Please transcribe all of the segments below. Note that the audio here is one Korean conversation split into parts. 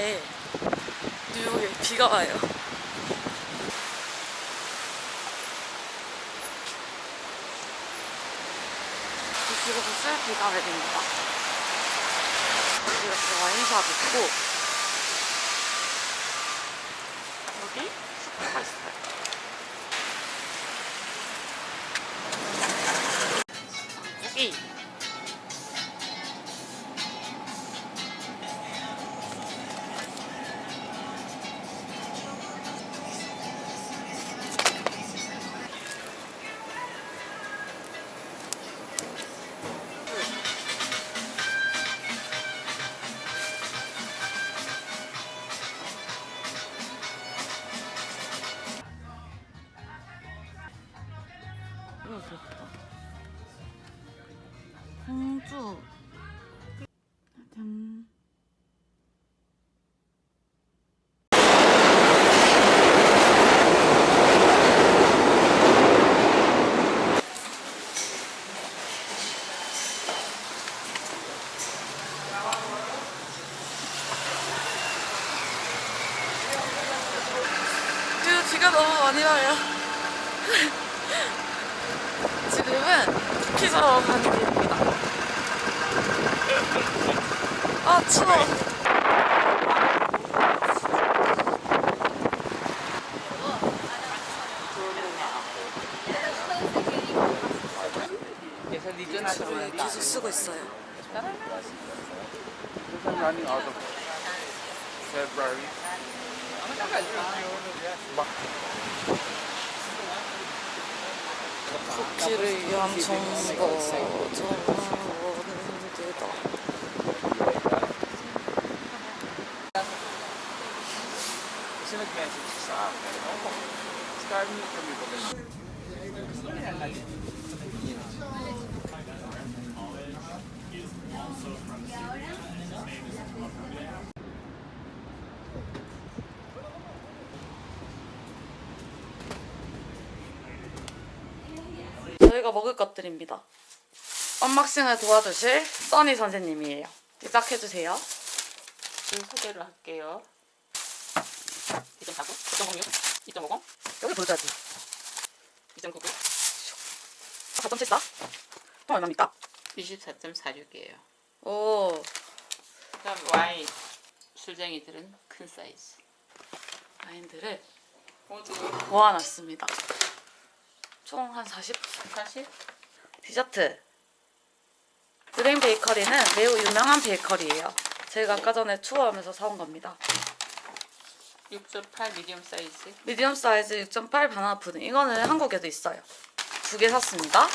때 뉴욕에 비가 와요. 이쪽에서 비가 내립니다. 이렇게 와인샵 있고 와요. 지금은 쿠키 사러 가는 길입니다. 아, 추워. 줄을 계속 쓰고 있어요. of February. 쿠키를 위한 정보 전화원은 되다. 저희가 먹을 것들입니다. 언박싱을 도와주실 써니 선생님이에요. 시작해주세요. 줄 소개를 할게요. 2.49, 2.06, 2.50, 여기 보여줘야지. 2.99, 4.74? 또 얼마입니까? 24.46이에요. 오, 그다음 와인 술쟁이들은 큰 사이즈. 와인들을 모두 모아놨습니다. 총 한 40? 사실 디저트. 드림 베이커리는 매우 유명한 베이커리예요. 제가 아까 전에 투어하면서 사온 겁니다. 6.8 미디엄 사이즈. 미디엄 사이즈 6.8 바나나 푸딩. 이거는 한국에도 있어요. 두 개 샀습니다.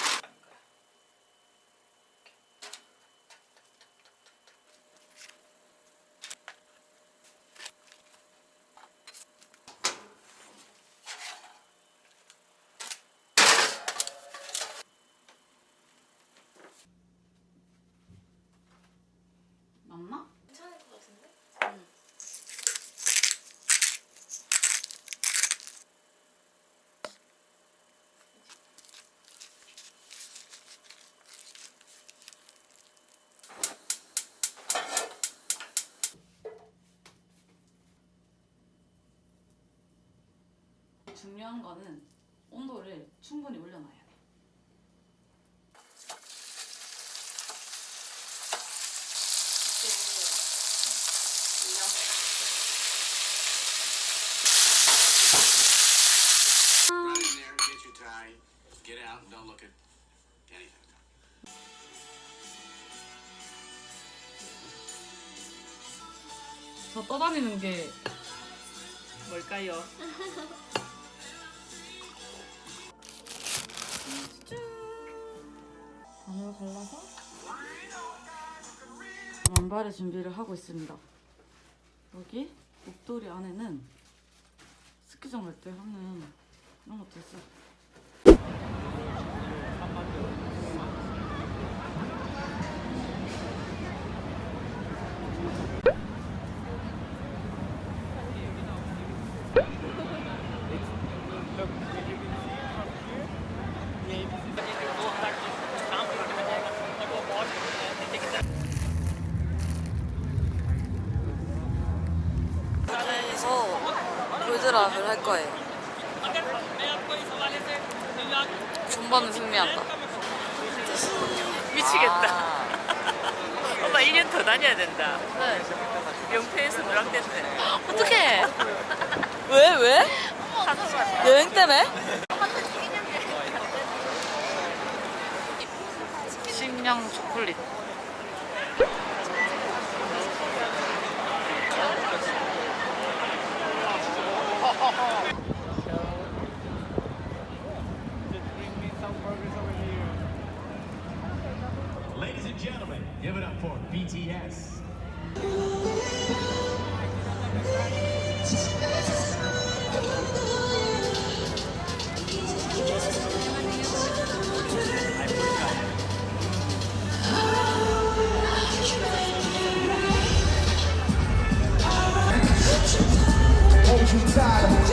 중요한 거는 온도를 충분히 올려놔야 돼. Run in there, get your tie, get out, and don't look at anything. 저 떠다니는 게 뭘까요? 반을 갈라서 완발의 준비를 하고 있습니다. 여기 목도리 안에는 스키장 갈 때 하는 이런 것도 있어요. 시작을 할 거예요. 존버는 승리한다. 미치겠다. 엄마 1년 더 다녀야 된다. 네. 영태에서 누락됐네. 어떡해. 왜, 왜? 여행 때문에? 식량 초콜릿. Give it up for BTS. All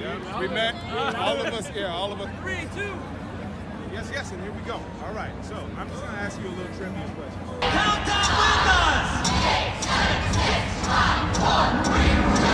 Yeah, we met. all of us, yeah, all of us. Three, two. Yes, yes, and here we go. All right, so I'm just gonna ask you a little trivia question. Countdown with us! You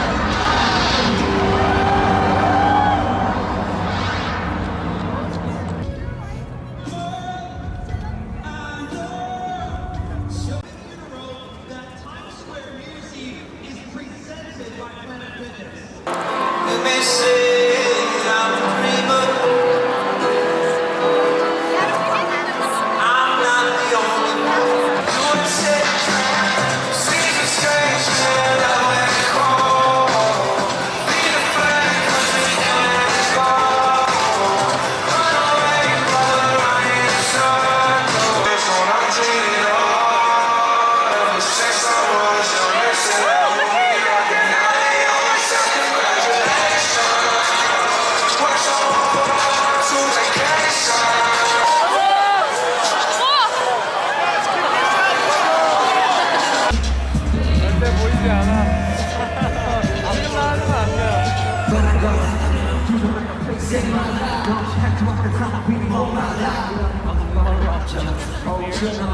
아!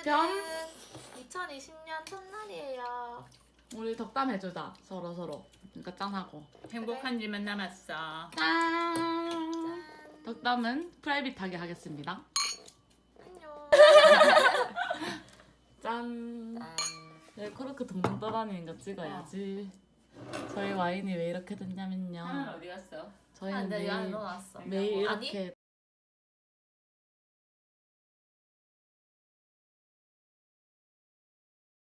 오늘은 뿅. 2020년 첫날이에요. 우리 덕담 해주자 서로 서로 그러니까 짠하고 행복한 일만 남았어. 짠 덕담은 프라이빗하게 하겠습니다 안녕. 짠 짠. 네, 코르크 동동 떠다니는 거 찍어야지 저희 와인이 왜 이렇게 됐냐면요 하나는 어디 갔어? 저희는 아, 네, 매일, 안 넣어놨어. 매일 아니, 이렇게